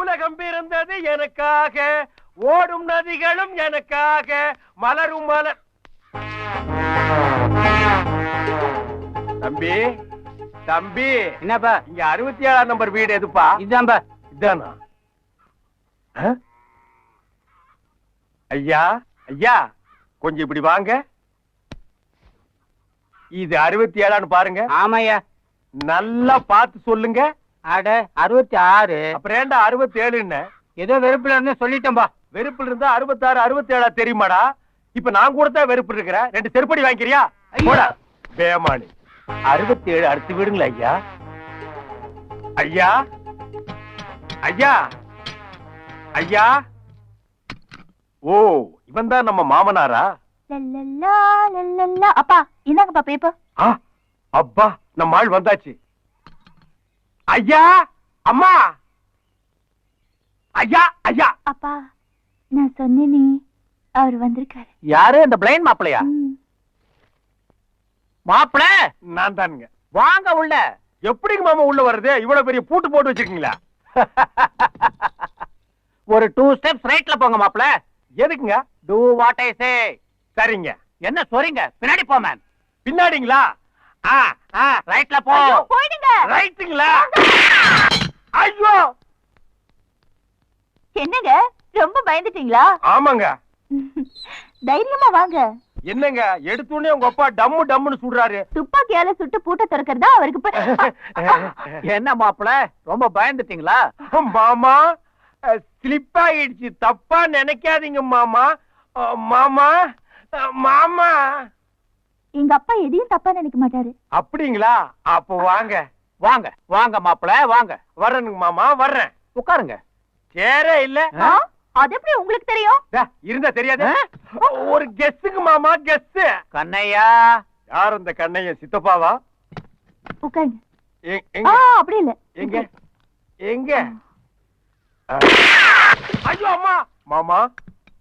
உலகம் பிறந்தது எனக்காக ஓடும் நதிகளும் எனக்காக மலரும் மலர் தம்பி தம்பி. என்னப்பா? இங்க அறுபத்தி ஏழாம் நம்பர் வீடு எதுப்பா? இதான்பா. இதானா? ஐயா ஐயா கொஞ்சம் இப்படி வாங்க. இது அறுபத்தி ஏழான்னு பாருங்க. ஆமாய்யா. நல்லா பார்த்து சொல்லுங்க. அட அறுபத்தி ஆறு அப்புறம் ஏன்டா அறுபத்தி ஏழுன்னு ஏதோ வெறுப்புல இருந்து சொல்லிட்டேன்பா வெறுப்புல இருந்தா அறுபத்தாறு அறுபத்தி ஏழா தெரியுமாடா? இப்ப நான் கூட தான் வெறுப்பு இருக்கிறேன் ரெண்டு செருப்படி வாங்கிக்கிறியா. போடா. பேமானி அறுபத்தி ஏழு அடுத்து விடுங்களா ஐயா. ஐயா. ஐயா. ஐயா. ஓ இவன் தான் நம்ம மாமனாரா. அப்பா இந்தாங்கப்பா பேப்பர் அப்பா நம்ம ஆள் வந்தாச்சு. ஐயா அம்மா. ஐயா ஐயா. அப்பா நான் சொன்னேனே அவர் வந்திருக்காரு. யாரு? அந்த பிளைன் மாப்பிளையா. மாப்பிள நான் தானுங்க. வாங்க உள்ள. எப்படிங்க மாமா உள்ள வருது இவ்வளவு பெரிய பூட்டு போட்டு வச்சிருக்கீங்களா? ஒரு டூ ஸ்டெப்ஸ் ரைட்ல போங்க மாப்பிள. எதுக்குங்க? டூ வாட் ஐ சே சரிங்க. என்ன சொல்றீங்க பின்னாடி போ மேன் பின்னாடிங்களா? ஆ ஆ ரைட்ல போ. போயிடுங்க. ரைட்டுங்களா ஐயோ! என்னங்க? ரொம்ப பயந்துட்டீங்களா? ஆமாங்க. தைரியமா வாங்க. என்னங்க? எடுத்தோடனே உங்க அப்பா டம்மு டம்முன்னு சுடுறாரு துப்பாக்கியால சுட்டு பூட்ட திறக்கிறதா அவருக்கு ப- என்ன மாப்பிள? ரொம்ப பயந்துட்டீங்களா? மாமா ஸ்லிப் ஆயிடுச்சு. தப்பா நினைக்காதீங்க மாமா. மாமா மாமா. எங்க அப்பா எதையும் தப்பா நினைக்க மாட்டாரு. அப்படிங்களா? அப்போ வாங்க. வாங்க. வாங்க மாப்பிள வாங்க. வர்றேனுங்க மாமா வர்றேன். உட்காருங்க. சேரே இல்ல? அது எப்படி உங்களுக்கு தெரியும்? இருந்தா தெரியாது. ஒரு கெஸ்ஸுக்கு மாமா கெஸ் கண்ணையா? யார் அந்த கண்ணையன்? சித்தப்பாவா? உட்காருங்க. அப்படி இல்ல. எங்க? எங்க. ஐயோ அம்மா! மாமா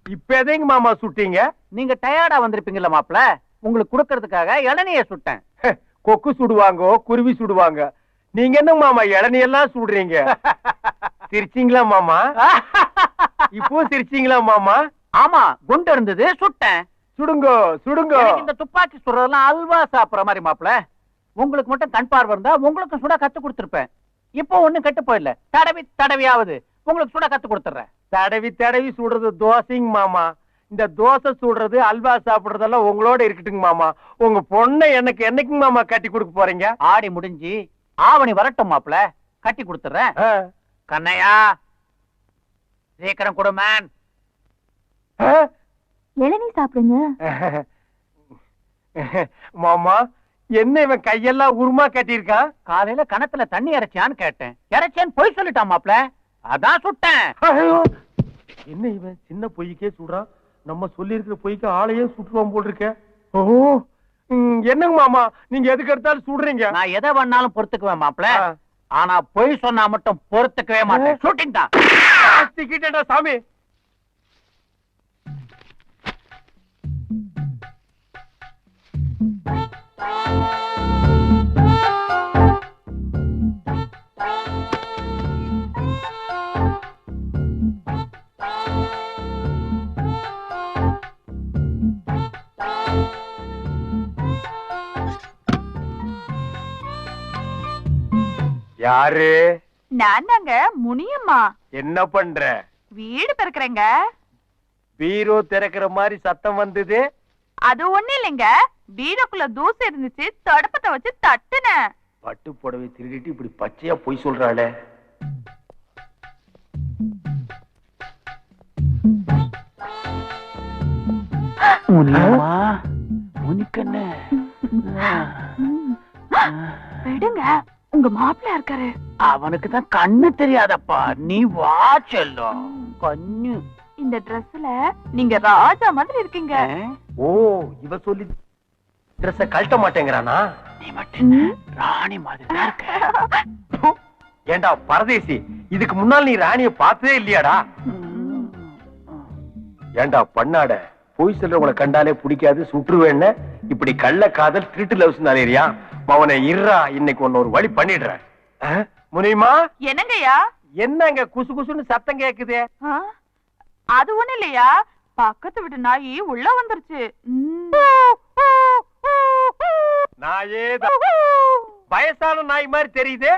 இப்ப எதைங்க மாமா சுட்டீங்க? நீங்க டயர்டா வந்திருப்பீங்கல்ல மாப்பிள? உங்களுக்கு கொடுக்கறதுக்காக இளநிய சுட்டேன். கொக்கு சுடுவாங்க குருவி சுடுவாங்க. நீங்க என்ன மாமா இளநியெல்லாம் சுடுறீங்க? சிரிச்சீங்களா மாமா? இப்போ சிரிச்சீங்களா மாமா? ஆமா குண்டு இருந்தது சுட்டேன். சுடுங்கோ சுடுங்கோ. இந்த துப்பாக்கி சுடுறதெல்லாம் அல்வா சாப்பிடுற மாதிரி மாப்பிள. உங்களுக்கு மட்டும் கண் பார்வை இருந்தா உங்களுக்கு சுட கத்து கொடுத்திருப்பேன். இப்போ ஒண்ணும் கெட்டு போயிடல தடவி தடவியாவது. உங்களுக்கு சுட கத்து கொடுத்துறேன் தடவி தடவி சுடுறது தோசைங்க மாமா. இந்த தோசை சுடுறது அல்வா சாப்பிடுறதெல்லாம் உங்களோட இருக்கட்டுங்க மாமா. உங்க பொண்ணை எனக்கு என்னைக்குங்க மாமா கட்டி கொடுக்க போறீங்க? ஆடி முடிஞ்சு ஆவணி வரட்டும் மாப்பிள கட்டி கொடுத்துறேன். கண்ணையா. சீக்கிரம் கொடு மேன்? இளநீ சாப்பிடுங்க. மாமா என்ன இவன் கையெல்லாம் உருமா கட்டியிருக்கான் காலையில கணத்துல தண்ணி இறைச்சியான்னு கேட்டேன். இறைச்சேன்னு பொய் சொல்லிட்டான் மாப்பிள அதான் சுட்டேன்! என்ன இவன்? சின்ன பொய்க்கே சுடுறான் நம்ம சொல்லி இருக்கிற பொய்க்கு ஆளையே சுட்டுவான் போல் இருக்க ஓ என்னங்க மாமா? நீங்க எதுக்கு எடுத்தாலும் சுடுறீங்க. நான் எதை வேணாலும் பொறுத்துக்குவேன் மாப்பிள. ஆனா பொய் சொன்னா மட்டும் பொறுத்துக்கவே மாட்டேன். ஷூட்டிங் தான். சாமி. யாரு? நான் தாங்க முனியம்மா. என்ன பண்ற? வீடு பிறக்கிறேங்க பீரோ திறக்கிற மாதிரி சத்தம் வந்தது? அது ஒண்ணு இல்லைங்க. பீரோக்குள்ள தூசு இருந்துச்சு தடுப்பத்தை வச்சு தட்டுனேன். பட்டு புடவை திருடிட்டு இப்படி பச்சையா பொய் சொல்றாளே. முனியம்மா முனிக்கண்ணு விடுங்க. உங்க மாப்பிள்ள இருக்காரு. அவனுக்கு தான் கண்ணு தெரியாதப்பா. நீ வா செல்லம். கண்ணு. இந்த Dressல நீங்க ராஜா மாதிரி இருக்கீங்க. ஓ இவ சொல்லி ட்ரெஸ்ஸ கழட்ட மாட்டேங்கிறானா? நீ மட்டும்? ராணி மாதிரி இருக்க. ஏண்டா பரதேசி இதுக்கு முன்னால் நீ ராணிய பார்த்ததே இல்லையாடா? ஏண்டா பண்ணாட பொய் சொல்றவங்களை கண்டாலே பிடிக்காது சுற்றுவேன்னு? இப்படி கள்ள காதல் திருட்டு லவ்ஸ் நாளேரியா அவனை இருறா இன்னைக்கு ஒன்னு ஒரு வழி பண்ணிடுறேன்? முனியுமா? என்னங்கய்யா? என்னங்க குசு குசுன்னு சத்தம் கேக்குது? அது ஒண்ணு இல்லையா? பக்கத்து வீட்டு நாயி உள்ள வந்துருச்சு. நாயே. வயசான நாய் மாதிரி தெரியுது.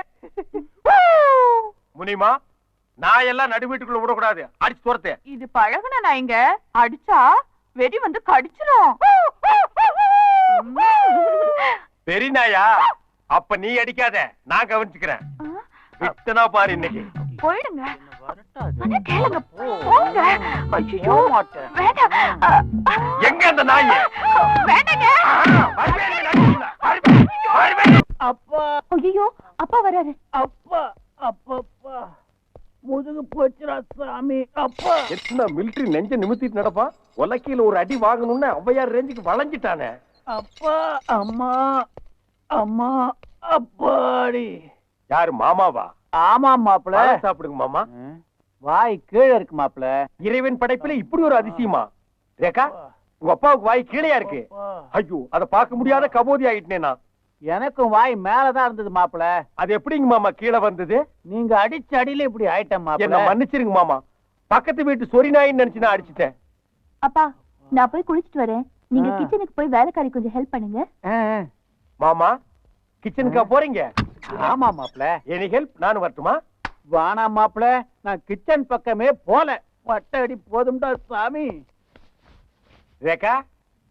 முனிமா நாயெல்லாம் நடு வீட்டுக்குள்ள விடக்கூடாது. அடிச்சு துரத்து. இது பழகுன நாய்ங்க அடிச்சா வெடி வந்து கடிச்சிரும். பெரிய நாயா அப்ப நீ அடிக்காத நான் கவனிச்சுக்கிறேன். விட்டனா பாரு இன்னைக்கு. போயிடுங்க. வரட்டாது. அண்ணா, கேளுங்க. போங்க. ஐயோ. வேண்டாம். எங்க அந்த நாய்? வேண்டாங்க. அப்பா. ஐயோ அப்பா வராரு. அப்பா அப்பப்பா. முதுகு போச்சுடா சாமி. அப்பா. எத்தனை மிலிட்டரி நெஞ்ச நிமித்திட்டு நடப்பா? உலக்கையில ஒரு அடி வாங்கணும்னு ஔவையார் ரேஞ்சுக்கு வளைஞ்சிட்டானே. அப்பா அம்மா அம்மா அப்பாடி. யாரு மாமாவா? ஆமா மாப்பிள சாப்பிடுங்க மாமா. வாய் கீழே இருக்கு மாப்பிள இறைவன் படைப்புல இப்படி ஒரு அதிசயமா? ரேகா உங்க அப்பாவுக்கு வாய் கீழையா இருக்கு? ஐயோ அத பார்க்க முடியாத கபோதி ஆயிட்டேனே நான். எனக்கும் வாய் மேலதான் இருந்தது மாப்பிள அது எப்படிங்க மாமா கீழே வந்தது? நீங்க அடிச்ச அடியில இப்படி ஆயிட்டேன் என்ன மாப்பிள மன்னிச்சிருங்க மாமா. பக்கத்து வீட்டு சொரி நாயின்னு நினைச்சு நான் அடிச்சிட்டேன். அப்பா நான் போய் குளிச்சிட்டு வரேன். நீங்க. கிச்சனுக்கு போய் வேலைக்காரி கொஞ்சம் ஹெல்ப் பண்ணுங்க. மாமா கிச்சனுக்கா போறீங்க? ஆமா மாப்பிள எனி ஹெல்ப் நான் வரட்டுமா? வானா மாப்பிள நான் கிச்சன் பக்கமே போல. வட்ட அடி போதும்டா சாமி. ரேகா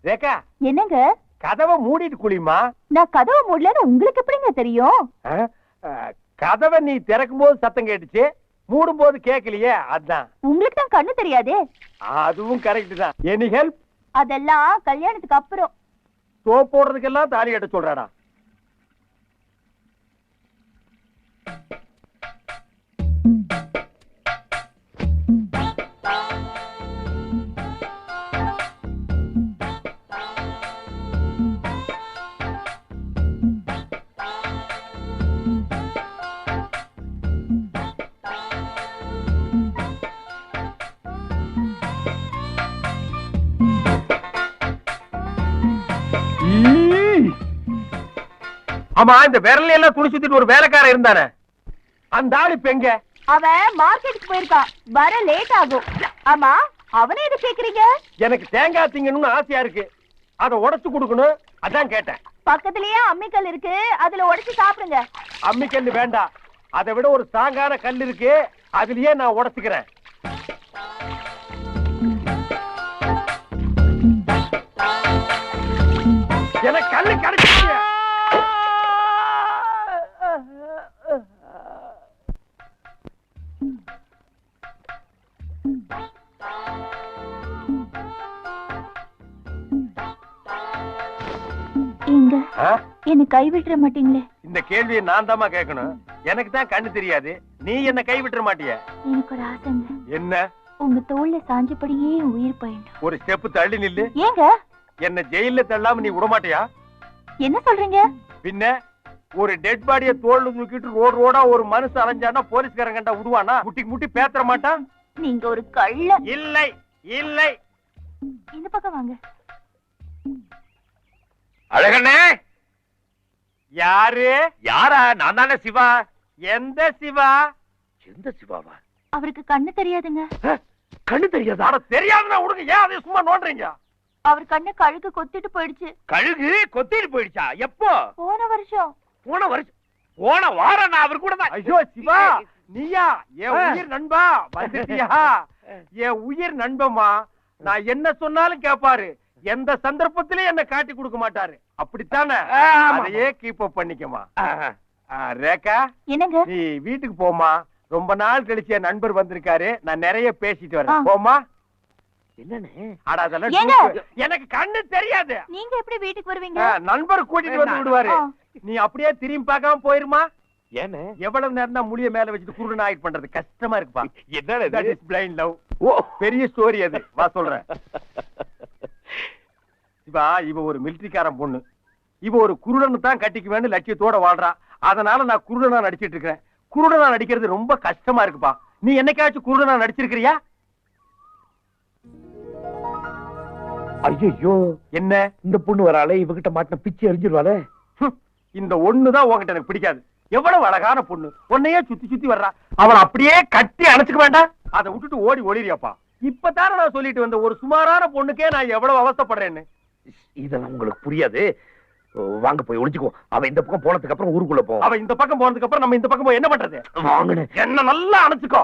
ரேகா. என்னங்க? கதவை மூடிட்டு குளிமா நான் கதவை மூடலன்னு உங்களுக்கு எப்படிங்க தெரியும்? கதவை நீ திறக்கும் போது சத்தம் கேட்டுச்சு. மூடும் போது கேட்கலையே அதான். உங்களுக்கு தான் கண்ணு தெரியாதே. அதுவும் கரெக்ட் தான். எனி ஹெல்ப் அதெல்லாம் கல்யாணத்துக்கு அப்புறம். சோப் போடுறதுக்கெல்லாம் தாலி கட்ட சொல்றாடா ஆமா இந்த விரல எல்லாம் துணி சுத்திட்டு ஒரு வேலைக்காரன் இருந்தானே. அந்த ஆளு இப்ப எங்க? அவன் மார்க்கெட்டுக்கு போயிருக்கான். வர லேட் ஆகும். ஆமா அவனை எது கேக்குறீங்க? எனக்கு தேங்காய் திங்கணும்னு ஆசையா இருக்கு. அத உடைச்சு கொடுக்கணும். அதான் கேட்டேன். பக்கத்துலயே அம்மிக்கல் இருக்கு. அதுல உடைச்சு சாப்பிடுங்க. அம்மி கல்லு வேண்டாம். அதை விட ஒரு ஸ்ட்ராங்கான கல் இருக்கு. அதுலயே நான் உடைச்சுக்கிறேன். எனக்கு இங்க ஆ? என்ன கை விட்டுற மாட்டீங்களே? இந்த கேள்வியை நான் தாமா கேட்கணும். எனக்கு தான் கண்ணு தெரியாது. நீ என்ன கை விட்டுற மாட்டிய? எனக்கு ஒரு ஆசைங்க. என்ன? உங்க தோல்ல சாஞ்சபடியே உயிர் பயணம் ஒரு ஸ்டெப் தள்ளி நில்லு. ஏங்க என்ன ஜெயில தள்ளாம நீ விட மாட்டியா என்ன சொல்றீங்க? பின்ன ஒரு டெட் பாடிய தோல்ல தூக்கிட்டு ரோடு ரோடா ஒரு மனுஷன் அலைஞ்சானா போலீஸ்காரன் கண்டா விடுவானா? முட்டி முட்டி பேத்தற மாட்டான்? நீங்க ஒரு கள்ள இல்லை இல்லை. இந்த பக்கம் வாங்க. அழகண்ணே! யாரு? யாரா? நான் தானே சிவா. எந்த சிவா? எந்த சிவாவா? அவருக்கு கண்ணு தெரியாதுங்க. கண்ணு தெரியாதா? அட தெரியாதுன்னா விடுங்க ஏன் அதை சும்மா நோண்டுறீங்க? அவர் கண்ணு கழுகு கொத்திட்டு போயிடுச்சு. கழுகு கொத்திட்டு போயிடுச்சா? எப்போ? போன வருஷம். போன வருஷம் போன வாரம் நான் அவர் கூட தான். ஐயோ சிவா நீயா? என் உயிர் நண்பா? வந்துட்டியா? என் உயிர் நண்பமா நான் என்ன சொன்னாலும் கேப்பாரு. எந்த சந்தர்ப்பத்திலயும் என்ன காட்டி கொடுக்க மாட்டாரு. அப்படித்தானே? அதையே கீப் அப் பண்ணிக்கமா ரேகா என்னங்க? நீ வீட்டுக்கு போமா ரொம்ப நாள் கழிச்சு என் நண்பர் வந்திருக்காரு. நான் நிறைய பேசிட்டு வரேன். போமா என்னன்னு அட அதெல்லாம் ஏங்க? டூப்பு. எனக்கு கண்ணு தெரியாது. நீங்க எப்படி வீட்டுக்கு வருவீங்க? ஆ, நண்பர் கூட்டிட்டு வந்து விடுவாரு. நீ அப்படியே திரும்பி பார்க்காம போயிருமா? ஏன்னு எவ்வளவு நேரம் தான் முடிய மேல வச்சுட்டு குருடன் ஆயிட் பண்றது? கஷ்டமா இருக்குப்பா. blind love. ஓ. பெரிய ஸ்டோரி அது. வா சொல்றேன். சிவா இவ ஒரு மிலிட்டரிக்காரன் பொண்ணு. இவ ஒரு குருடன் தான் கட்டிக்குவேன்னு லட்சியத்தோட வாழ்றா. அதனால நான் குருடனா நடிச்சிட்டு இருக்கிறேன். குருடனா நடிக்கிறது ரொம்ப கஷ்டமா இருக்குப்பா. நீ என்னைக்காச்சும் குருடனா நடிச்சிருக்கிறியா? ஐயோ என்ன? இந்த பொண்ணு வராளே இவகிட்ட மாட்டின பிச்சு எரிஞ்சிருவாளே? இந்த ஒண்ணுதான் உன்கிட்ட எனக்கு பிடிக்காது. எவ்வளவு அழகான பொண்ணு. உன்னையே சுத்தி சுத்தி வர்றா. அவன் அப்படியே கட்டி அணைச்சுக்க வேண்டாம். அதை விட்டுட்டு ஓடி ஓடிறியாப்பா இப்பதானே நான் சொல்லிட்டு வந்த ஒரு சுமாரான பொண்ணுக்கே நான் எவ்வளவு அவஸ்தைப்படுறேன்னு. இதெல்லாம் உங்களுக்கு புரியாது. வாங்க போய் ஒளிச்சுக்கோ அவ இந்த பக்கம் போனதுக்கு அப்புறம் ஊருக்குள்ள போ. அவன் இந்த பக்கம் போனதுக்கு அப்புறம் நம்ம இந்த பக்கம் போய் என்ன பண்றது? வாங்கன்னு என்ன நல்லா அணைச்சுக்கோ.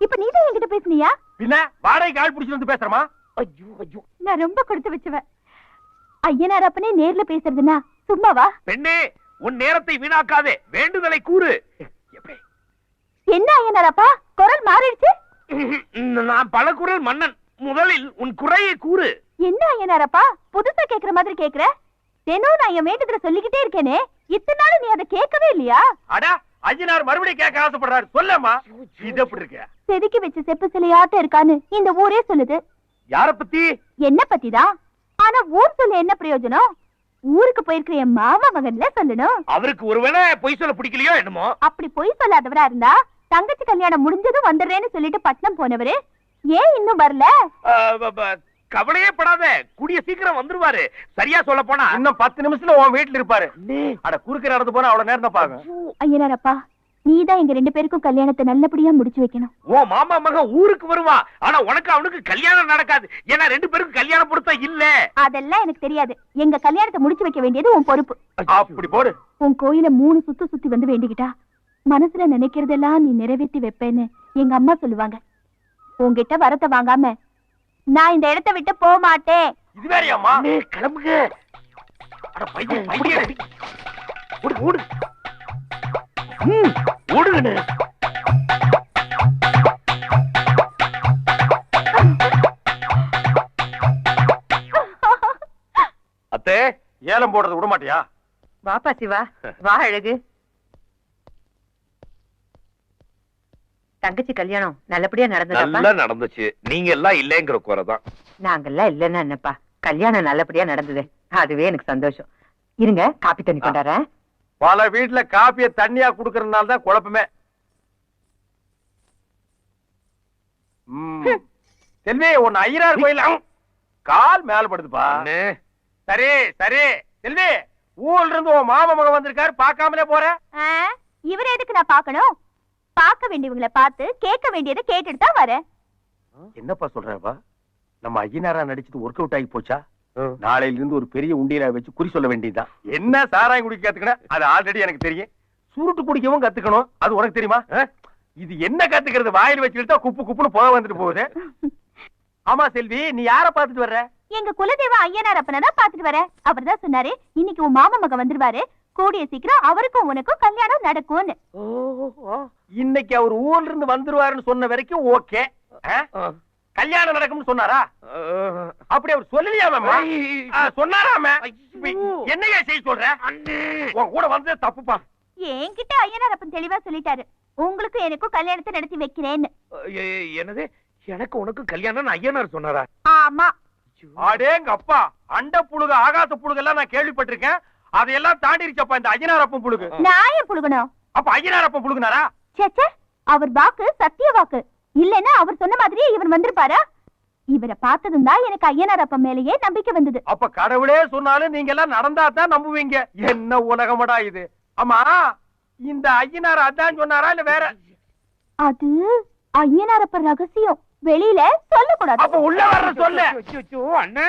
இப்ப நீதான் என்கிட்ட பேசுனியா? பின்ன வாடகைக்கு ஆள் பிடிச்சிட்டு வந்து பேசுறமா? ஐயோ ஐயோ. நான் ரொம்ப கொடுத்து வச்சுவேன் ஐயனாரப்பனே நேர்ல பேசுறதுனா சும்மாவா? பெண்ணே உன் நேரத்தை வீணாக்காதே. வேண்டுதலை கூறு. என்ன ஐயனாரப்பா குரல் மாறிடுச்சு? நான் பல குரல் மன்னன். முதலில் உன் குறையை கூறு. என்ன ஐயனாரப்பா புதுசா கேக்குற மாதிரி கேக்குற? தினம் நான் என் வேண்டுதல சொல்லிக்கிட்டே இருக்கேனே. இத்தனை நாள் நீ அதை கேட்கவே இல்லையா? அடா ஐயனார் மறுபடியும் கேட்க ஆசைப்படுறாரு. சொல்லம்மா. இது எப்படி இருக்கு? செதுக்கி வச்ச செப்பு சிலையாட்டம் இருக்கான்னு இந்த ஊரே சொல்லுது. யார பத்தி? என்ன பத்திதான் ஆனா ஊர் சொல்ல என்ன பிரயோஜனம்? ஊருக்கு போயிருக்கிற என் மாமா மகன்ல சொல்லணும். அவருக்கு ஒருவேளை பொய் சொல்ல பிடிக்கலையோ என்னமோ? அப்படி பொய் சொல்லாதவரா இருந்தா தங்கச்சி கல்யாணம் முடிஞ்சதும் வந்துடுறேன்னு சொல்லிட்டு பட்னம் போனவரு. ஏன் இன்னும் வரல? கவலையே படாத. கூடிய சீக்கிரம் வந்துருவாரு. சரியா சொல்ல போனா? இன்னும் பத்து நிமிஷத்துல உன் வீட்டுல இருப்பாரு. அட குறுக்க நடந்து போனா அவ்வளவு நேரம் தான் பாக்க ஐயனாரப்பா நீதான் எங்க ரெண்டு பேருக்கும் கல்யாணத்தை நல்லபடியா முடிச்சு வைக்கணும். ஓ மாமா மகன் ஊருக்கு வருவா. ஆனா உனக்கு அவனுக்கு கல்யாணம் நடக்காது. ஏன்னா ரெண்டு பேருக்கும் கல்யாணம் பொருத்தம் இல்ல. அதெல்லாம் எனக்கு தெரியாது. எங்க கல்யாணத்தை முடிச்சு வைக்க வேண்டியது உன் பொறுப்பு. அப்படி போடு. உன் கோயில மூணு சுத்து சுத்தி வந்து வேண்டிக்கிட்டா மனசுல நினைக்கிறதெல்லாம் நீ நிறைவேற்றி வைப்பேன்னு எங்க அம்மா சொல்லுவாங்க. உன்கிட்ட வரத்தை வாங்காம நான் இந்த இடத்தை விட்டு போக மாட்டேன். இது வேறையாம்மா அண்ணே, கிளம்புங்க. அட பையன் பையன் ஓடு. ஓடு ம், ஓடுங்கண்ணே. அத்தே ஏலம் போடுறது விட மாட்டியா வாப்பா சிவா வா அழகு. தங்கச்சி கல்யாணம் நல்லபடியா நடந்ததப்பா நல்லா நடந்துச்சு. நீங்க எல்லாம் இல்லங்கிற குறைதான் நாங்கெல்லாம் இல்லன்னா என்னப்பா? கல்யாணம் நல்லபடியா நடந்தது. அதுவே எனக்கு சந்தோஷம். இருங்க காப்பி தண்ணி கொண்டாறேன் பல வீட்டுல காப்பிய தண்ணியா குடுக்கறதுனால தான் குழப்பமே. செல்வி உன் ஐயனார் கோயில் கால் மேல படுதுப்பா. அண்ணே, சரி சரி. செல்வி ஊர்ல இருந்து உன் மாமா மகன் வந்திருக்காரு. பார்க்காமலே போற? இவரை எதுக்கு நான் பார்க்கணும்? பார்க்க வேண்டியவங்களை பார்த்து கேட்க வேண்டியதை கேட்டுட்டு தான் வரேன். என்னப்பா சொல்றப்பா நம்ம ஐயனாரா நடிச்சது ஒர்க் அவுட் ஆகி போச்சா? நாளையில இருந்து ஒரு பெரிய உண்டியல வச்சு குறி சொல்ல வேண்டியதுதான். என்ன சாராயம் குடிக்க கத்துக்கணும் அது ஆல்ரெடி எனக்கு தெரியும். சுருட்டு குடிக்கவும் கத்துக்கணும். அது உனக்கு தெரியுமா? இது என்ன கத்துக்கிறது? வாயில் வச்சுக்கிட்டா குப்பு குப்புன்னு போக வந்துட்டு போகுது. ஆமா செல்வி நீ யார பாத்துட்டு வர்ற? எங்க குலதெய்வ ஐயனார் அப்பனை தான் பார்த்துட்டு வரேன். அவர் தான் சொன்னாரு இன்னைக்கு உன் மாமா மகன் வந்துருவாரு. கூடிய சீக்கிரம் அவருக்கும் உனக்கும் கல்யாணம் நடக்கும்னு. இன்னைக்கு அவர் ஊர்ல இருந்து வந்துருவாருன்னு சொன்ன வரைக்கும் ஓகே. கல்யாணம் நடக்கும்னு சொன்னாரா? அப்படி அவர் சொல்லலையாம சொன்னாராம என்னையா செய்ய சொல்ற? உன் கூட வந்ததே தப்புப்பா. என்கிட்ட ஐயனார் அப்பன் தெளிவா சொல்லிட்டாரு. உங்களுக்கும் எனக்கும் கல்யாணத்தை நடத்தி வைக்கிறேன்னு. என்னது? எனக்கு உனக்கு கல்யாணம் ஐயனார் சொன்னாரா? ஆமா. அடேங்க அப்பா அண்ட புழுகு ஆகாச புழுகு எல்லாம் நான் கேள்விப்பட்டிருக்கேன். அதையெல்லாம் தாண்டிருச்சப்பா இந்த ஐயனாரப்பன் புழுகு. நான் ஏன் புழுகணும்? அப்ப ஐயனாரப்பன் புழுகுனாரா? சேச்சே அவர் வாக்கு சத்திய வாக்கு. இல்லைன்னா அவர் சொன்ன மாதிரியே இவர் வந்திருப்பாரா? இவரை பார்த்ததும் தான் எனக்கு ஐயனார் அப்பன் மேலேயே நம்பிக்கை வந்தது. அப்ப கடவுளே சொன்னாலும் நீங்க எல்லாம் நடந்தா தான் நம்புவீங்க. என்ன உலகமடா இது? ஆமா இந்த ஐயனார் அதான் சொன்னாரா இல்ல வேற? அது ஐயனார் அப்பன் ரகசியம். வெளியில சொல்லக்கூடாது. அப்ப உள்ள வர்ற சொல்லு. அண்ணே.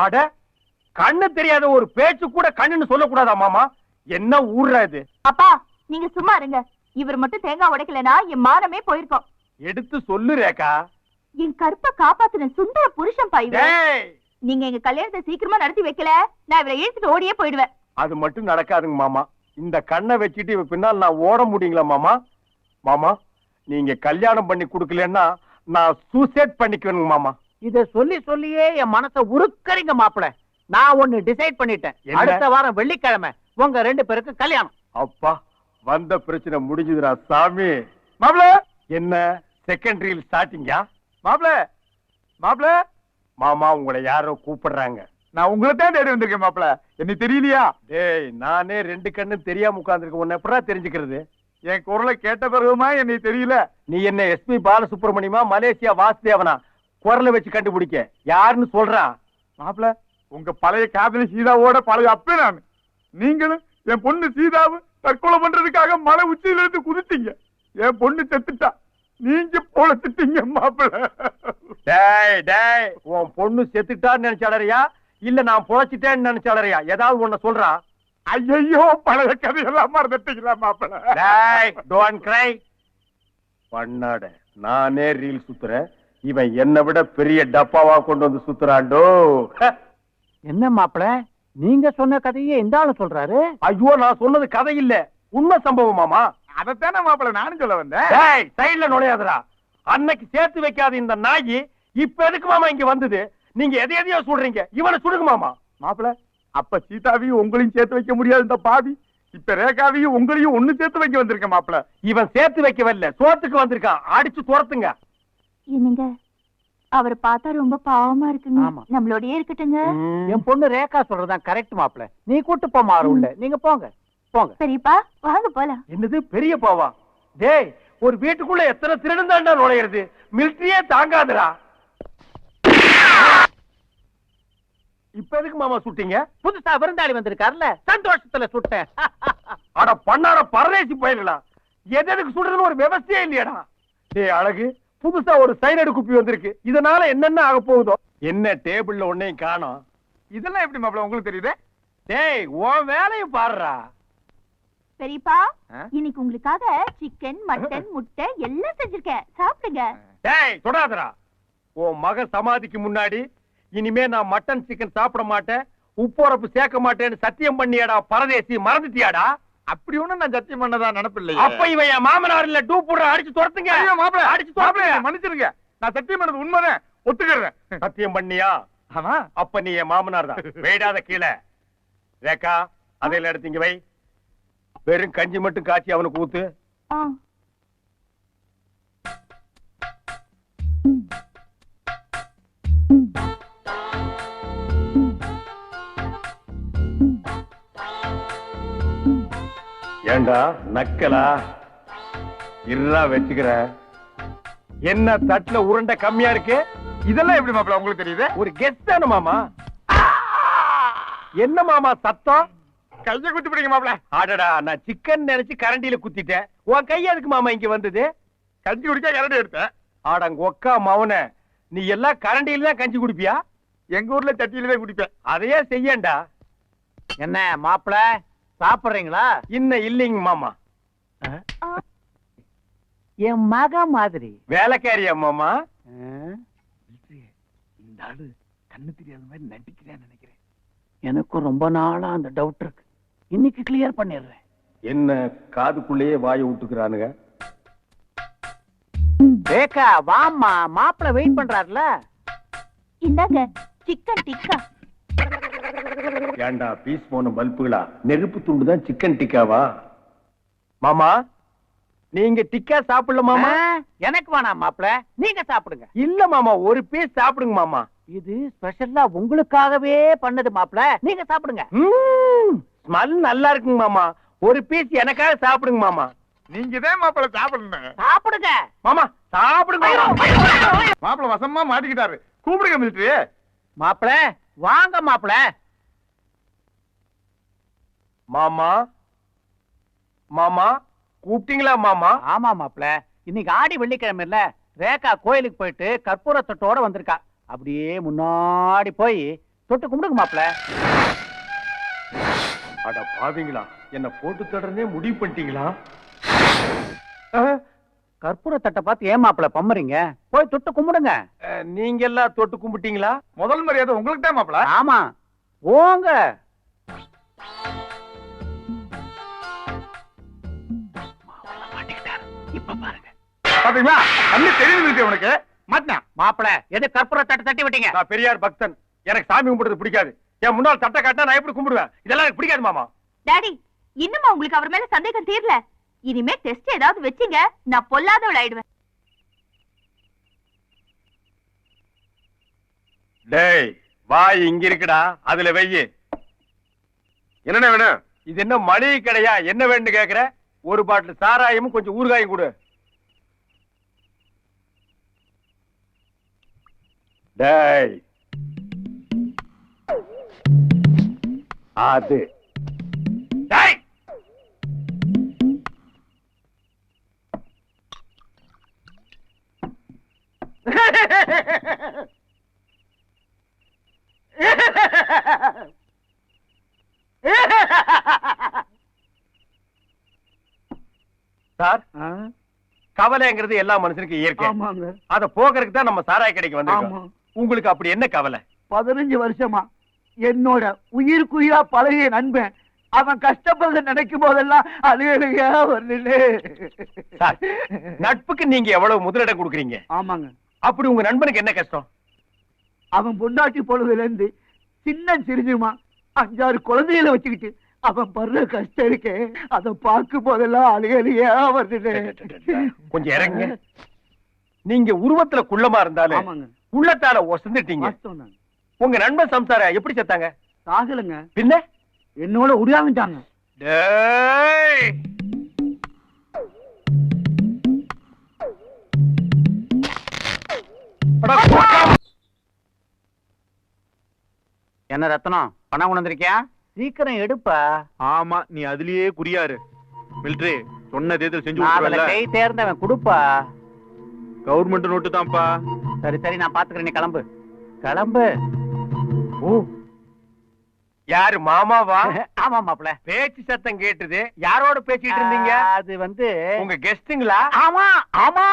ஆட கண்ணு தெரியாத ஒரு பேச்சு கூட கண்ணுன்னு சொல்லக்கூடாதா மாமா? என்ன இது? அப்பா நீங்க சும்மா இருங்க. இவர் மட்டும் தேங்காய் உடைக்கலனா என் மானமே போயிருக்கோம். எடுத்து சொல்லு ரேகா. என் கருப்பை காப்பாத்தின சுந்தர புருஷன் பாய்வே நீங்க எங்க கல்யாணத்தை சீக்கிரமா நடத்தி வைக்கல நான் இவரை இழுத்துட்டு ஓடியே போயிடுவேன். அது மட்டும் நடக்காதுங்க மாமா. இந்த கண்ணை வச்சுட்டு இவ பின்னால் நான் ஓட முடியுங்களா மாமா? மாமா நீங்க கல்யாணம் பண்ணி கொடுக்கலன்னா நான் சூசைட் பண்ணிக்குவேனுங்க மாமா. இத சொல்லி சொல்லியே என் மனச உருக்கறீங்க மாப்பிள. நான் ஒண்ணு டிசைட் பண்ணிட்டேன்? அடுத்த வாரம் வெள்ளிக்கிழமை உங்க ரெண்டு பேருக்கு கல்யாணம். அப்பா வந்த பிரச்சனை முடிஞ்சுதுடா சாமி. மாப்ள என்ன? செகண்டரியில் ஸ்டார்டிங்கா மாப்ள மாப்ள மாமா உங்களை யாரோ கூப்பிடுறாங்க. நான் உங்களை தான் தேடி வந்திருக்கேன் மாப்பிள. என்ன தெரியலையா? டேய் நானே ரெண்டு கண்ணு தெரியாம உட்கார்ந்திருக்கேன். உன்னை எப்படா தெரிஞ்சுக்கிறது? என் குரலை கேட்ட பிறகுமா என்னை தெரியல. நீ என்ன எஸ்பி பாலசுப்ரமணியமா மலேசியா வாசுதேவனா? குரலை வச்சு கண்டுபிடிக்க. யாருன்னு சொல்றா? மாப்பிள உங்க பழைய காதலி சீதாவோட பழைய அப்பே நான். நீங்களும் என் பொண்ணு சீதாவும் தற்கொலை பண்றதுக்காக மலை உச்சியில இருந்து குதித்தீங்க. என் பொண்ணு செத்துட்டா. நீங்க பொழைச்சிட்டீங்க மாப்பிள. டேய் டேய். உன் பொண்ணு செத்துட்டான்னு நினைச்சாளறியா இல்ல நான் பொழைச்சிட்டேன்னு நினைச்சாளறியா ஏதாவது ஒண்ணு சொல்றா? ஐயோ பழைய கதையெல்லாம் மறந்துட்டீங்களா மாப்பிள? டேய் டோன்ட் கிரை பண்ணாட நானே ரீல் சுத்துறேன். இவன் என்னை விட பெரிய டப்பாவா கொண்டு வந்து சுத்துறாண்டோ என்ன மாப்பிள? நீங்க சொன்ன கதையே இந்த ஆளு சொல்றாரு? ஐயோ நான் சொன்னது கதை இல்ல. உண்மை சம்பவம் மாமா. அதைத்தானே மாப்பிள நானும் சொல்ல வந்தேன். டேய் சைடுல நுழையாதடா. அன்னைக்கு சேர்த்து வைக்காத இந்த நாயி இப்ப எதுக்கு மாமா இங்க வந்தது? நீங்க எதை எதையோ சொல்றீங்க. இவனை சுடுங்க மாமா. மாப்பிள அப்ப சீதாவையும் உங்களையும் சேர்த்து வைக்க முடியாது இந்த பாவி. இப்ப ரேகாவையும் உங்களையும் ஒண்ணு சேர்த்து வைக்க வந்திருக்கேன் மாப்பிள. இவன் சேர்த்து வைக்க வரல சோத்துக்கு வந்திருக்கான். அடிச்சு துரத்துங்க. என்னங்க அவர் பார்த்தா ரொம்ப பாவமா இருக்குங்க. ஆமா. நம்மளோடயே இருக்கட்டுங்க. என் பொண்ணு ரேகா சொல்றதுதான் கரெக்ட் மாப்பிள நீ கூட்டு போ மாறு உள்ள. நீங்க போங்க. போங்க. சரிப்பா வாங்க போலாம். என்னது பெரிய பாவா? டேய் ஒரு வீட்டுக்குள்ள எத்தனை திருடன் தாண்டா நுழையிறது? மிலிட்டரியே தாங்காதுடா. இப்ப எதுக்கு மாமா சுட்டீங்க? புதுசா விருந்தாளி வந்திருக்காருல்ல சந்தோஷத்துல சுட்டேன். அட பண்ணாட பரதேசி பயிலலாம் எது எதுக்கு சுடுறதுன்னு ஒரு விவசாயே இல்லையாடா. டேய் அழகு புதுசா ஒரு சைனடு குப்பி வந்திருக்கு. இதனால என்னென்ன ஆக போகுதோ? என்ன டேபிள்ல ஒன்னையும் காணோம். இதெல்லாம் எப்படி மாப்பிள உங்களுக்கு தெரியுது? டேய் உன் வேலையை பாருடா. பெரியப்பா? இன்னைக்கு உங்களுக்காக சிக்கன் மட்டன் முட்டை எல்லாம் செஞ்சிருக்கேன். சாப்பிடுங்க. டேய் தொடாதடா. உன் மக சமாதிக்கு முன்னாடி இனிமே நான் மட்டன் சிக்கன் சாப்பிட மாட்டேன். உப்புரப்பு சேர்க்க மாட்டேன்னு சத்தியம் பண்ணியாடா பரதேசி மறந்துட்டியாடா? அப்படி ஒண்ணும் நான் சத்தியம் பண்ணதா நினைப்பில்லையே. அப்ப இவன் என் மாமனார் இல்ல டூ போடுற அடிச்சு துரத்துங்க. ஐயோ மாப்பிள அடிச்சு மாப்பிள மன்னிச்சிருங்க. நான் சத்தியம் பண்ணது உண்மைதான். ஒத்துக்கிறேன். சத்தியம் பண்ணியா? ஆமா. அப்ப நீ என் மாமனார் தான். வேடாத கீழே. ரேக்கா அதையில எடுத்து இங்க வை. வெறும் கஞ்சி மட்டும் காய்ச்சி அவனுக்கு ஊத்து. ஏண்டா நக்கலா? இருடா வச்சுக்கிற. என்ன தட்டுல உருண்டை கம்மியா இருக்கு? இதெல்லாம் எப்படி மாப்பிள உங்களுக்கு தெரியுது? ஒரு கெஸ்ட் தானே மாமா? என்ன மாமா சத்தம்? கைய குத்தி பிடிங்க மாப்பிள. ஆடடா நான் சிக்கன் நினைச்சு கரண்டியில குத்திட்டேன். உன் கை எதுக்கு மாமா இங்க வந்தது? கஞ்சி குடிக்க இரண்டு எடுத்தேன் ஆடங்க ஒக்கா மவன. நீ எல்லாம் கரண்டியில தான் கஞ்சி குடிப்பியா? எங்க ஊர்ல சட்டியில தான் குடிப்பேன். அதையே செய்யண்டா என்ன மாப்பிள? சாப்பிடுறீங்களா? இன்னும் இல்லைங்க மாமா. என் மக மாதிரி. வேலைக்காரியா மாமா? இந்த ஆளு கண்ணு தெரியாத மாதிரி நடிக்கிறேன்னு நினைக்கிறேன். எனக்கும் ரொம்ப நாளா அந்த டவுட் இருக்கு. இன்னைக்கு கிளியர் பண்ணிடுறேன். என்ன காதுக்குள்ளேயே வாயை விட்டுக்கிறானுங்க ரேகா வாம்மா மாப்பிள வெயிட் பண்றாருல. இந்தாங்க சிக்கன் டிக்கா. ஏண்டா பீஸ் போன பல்புகளா? நெருப்பு துண்டு தான் சிக்கன் டிக்காவா மாமா நீங்க டிக்கா சாப்பிடல மாமா? எனக்கு வேணாம் மாப்பிள. நீங்க சாப்பிடுங்க. இல்ல மாமா ஒரு பீஸ் சாப்பிடுங்க மாமா. இது ஸ்பெஷலா உங்களுக்காகவே பண்ணது மாப்பிள. நீங்க சாப்பிடுங்க. ஸ்மெல் நல்லா இருக்குங்க மாமா. ஒரு பீஸ் எனக்காக சாப்பிடுங்க மாமா. நீங்க தான் மாப்பிள சாப்பிடணும் சாப்பிடுங்க. மாமா சாப்பிடுங்க. மாப்பிள வசமா மாட்டிக்கிட்டாரு. கூப்பிடுங்க மிலிட்டரி மாப்பிள வாங்க மாப்பிள. மாமா? மாமா? கூப்பிட்டீங்களா மாமா? ஆமா மாப்பிள இன்னைக்கு ஆடி வெள்ளிக்கிழமை இல்ல ரேகா கோயிலுக்கு போயிட்டு கற்பூர தொட்டோட வந்திருக்கா. அப்படியே முன்னாடி போய் தொட்டு கும்பிடுங்க மாப்பிள அட பாவிங்களா என்ன போட்டு தொடர்ந்தே முடிவு பண்ணிட்டீங்களா? கற்பூர தட்டை பார்த்து ஏன் மாப்பிள பம்மறீங்க? போய் தொட்டு கும்பிடுங்க. அஹ், நீங்க எல்லாம் தொட்டு கும்பிட்டீங்களா? முதல் மரியாதை உங்களுக்கு தான் மாப்பிள ஆமா. போங்க. இப்ப பாருங்க. பாத்தீங்களா? கண்ணு தெரியுது மிலிட்டரி உனக்கு. மாட்டினா மாப்பிள எது கற்பூர தட்டை தட்டி விட்டீங்க? நான் பெரியார் பக்தன். எனக்கு சாமி கும்பிடுறது பிடிக்காது. என் முன்னால் தட்டை காட்டினா நான் எப்படி கும்பிடுவேன்? இதெல்லாம் எனக்கு பிடிக்காது மாமா. டாடி இன்னுமா உங்களுக்கு அவர் மேல சந்தேகம் தீரல? இனிமே டெஸ்ட் ஏதாவது வச்சீங்க. நான் பொல்லாதவள் ஆயிடுவேன். டேய் வாய் இங்க இருக்குடா. அதுல வெய்யு. என்னென்ன வேணும்? இது என்ன மளிகை கடையா? என்ன வேணும்னு கேக்குற? ஒரு பாட்டில் சாராயமும் கொஞ்சம் ஊறுகாயும் கொடு. டேய். அது. கவலைங்கிறது எல்லா மனுஷனுக்கும் இயற்கை. அத போக்குறதுக்கு தான் நம்ம சாராய கடைக்கு வந்திருக்கோம். உங்களுக்கு அப்படி என்ன கவலை? பதினஞ்சு வருஷமா என்னோட உயிருக்குயிரா பழகிய நண்பன் அவன் கஷ்டப்படுறத நினைக்கும் போதெல்லாம் அழுகழுகையா வருது நட்புக்கு நீங்க எவ்வளவு முதலிடம் கொடுக்குறீங்க? ஆமாங்க. அப்படி உங்க நண்பனுக்கு என்ன கஷ்டம்? அவன் பொண்டாட்டி பொழுதுல இருந்து சின்ன சிரிஞ்சுமா அஞ்சாறு குழந்தைகளை வச்சுக்கிட்டு அவன் படுற கஷ்டம் இருக்கே. அதை பார்க்கும் போதெல்லாம் அழுகழுகையா வருது கொஞ்சம் இறங்க நீங்க உருவத்துல குள்ளமா இருந்தாலும் உள்ளத்தால ஒசந்துட்டீங்க. உங்க நண்பன் சம்சார எப்படி செத்தாங்க? சாகலைங்க. பின்ன? என்னோட கூட்டம். என்ன ரத்னம் பணம் கொண்டு வந்திருக்கியா? சீக்கிரம் எடுப்பா. ஆமா நீ அதுலயே குறியாரு மிலிட்டரி சொன்னதே இதை செஞ்சு அதுல கை தேர்ந்தவன் கொடுப்பா. கவர்மெண்ட் நோட்டு தான்ப்பா. சரி சரி நான் பாத்துக்கிறேன் நீ கிளம்பு. கிளம்பு. ஓ. யாரு மாமாவா? ஆமா மாப்பிள பேச்சு சத்தம் கேட்டது. யாரோட பேசிட்டு இருந்தீங்க? அது வந்து உங்க கெஸ்டுங்களா ஆமா ஆமா.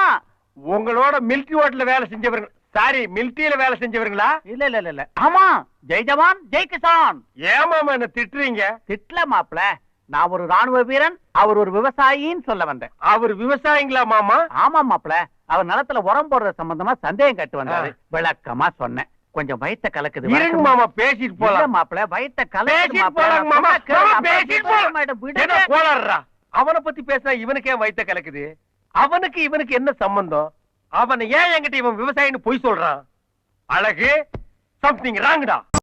உங்களோட மில்கி ஹோட்டல்ல வேலை செஞ்சவங்க சாரி மில்கியில வேலை செஞ்சவங்களா இல்ல இல்ல இல்ல இல்ல. ஆமா ஜெய் ஜவான் ஜெய் கிசான். ஏமாமா என்ன திட்டுறீங்க? திட்ல மாப்பிள. நான் ஒரு ராணுவ வீரன் அவர் ஒரு விவசாயின்னு சொல்ல வந்தேன். அவர் விவசாயிங்களா மாமா? ஆமா மாப்பிள. அவர் நிலத்துல உரம் போடுற சம்பந்தமா சந்தேகம் கட்டு வந்தாரு. விளக்கமா சொன்னேன். கொஞ்சம் வயித்த கலக்குது இருங்க மாமா பேசிட்டு இல்ல போலாம். மாப்பிள வயித்த கலக்குது. போலாம் மாமா. பேசிட்டு போலாம். மேடம், விடுங்க. கோளாறுடா அவனை பத்தி பேசினா இவனுக்கே வயித்த கலக்குது. அவனுக்கு இவனுக்கு என்ன சம்பந்தம்? அவன் ஏன் என்கிட்ட இவன் விவசாயின்னு பொய் சொல்றான்? அழகு சம்திங் ராங்கடா